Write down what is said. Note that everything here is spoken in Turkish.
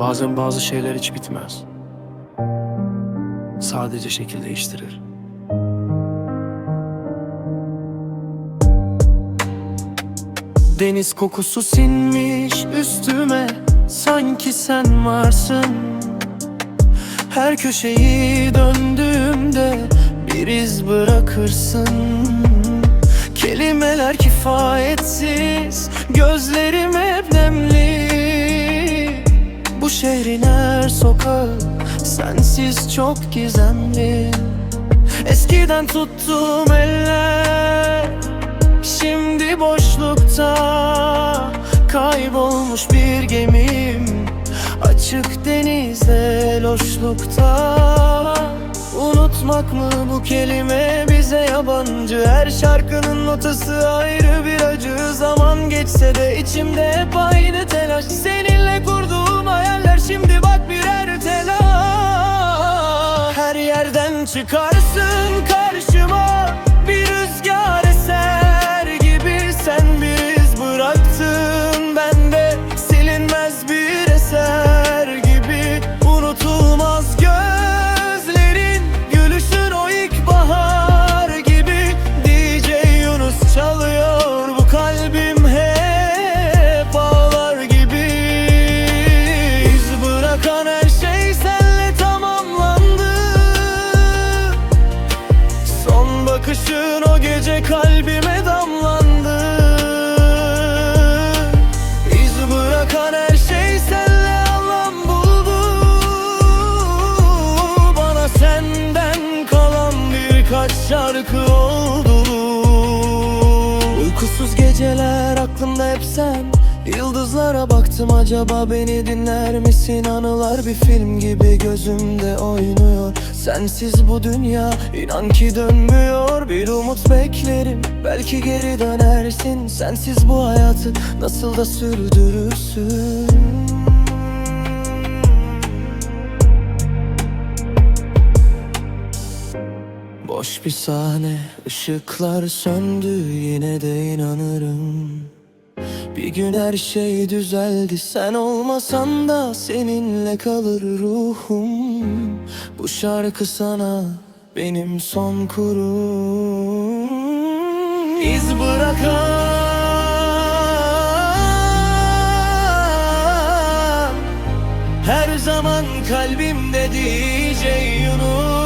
Bazen bazı şeyler hiç bitmez. Sadece şekil değiştirir. Deniz kokusu sinmiş üstüme Sanki sen varsın Her köşeyi döndüğümde Bir iz bırakırsın Kelimeler kifayetsiz Gözlerim şehrin her sokağı Sensiz çok gizemli. Eskiden tuttuğum eller Şimdi boşlukta. Kaybolmuş bir gemim Açık denizde loşlukta Unutmak mı bu kelime? Bize yabancı. Her şarkının notası ayrı bir acı. Zaman geçse de içimde hep aynı telaş. Seninle kurduğum hayaller şimdi bak birer telaş. Her yerden çıkarsın karşıma aklımda hep sen. Yıldızlara baktım acaba beni dinler misin? Anılar bir film gibi gözümde oynuyor. Sensiz bu dünya inan ki dönmüyor. Bir umut beklerim belki geri dönersin. Sensiz bu hayatı nasıl da sürdürürsün? Boş bir sahne, ışıklar söndü yine de inanırım Bir gün her şey düzeldi. Sen olmasan da seninle kalır ruhum. Bu şarkı sana benim son kurum. İz bırakan Her zaman kalbimde DJ Yunus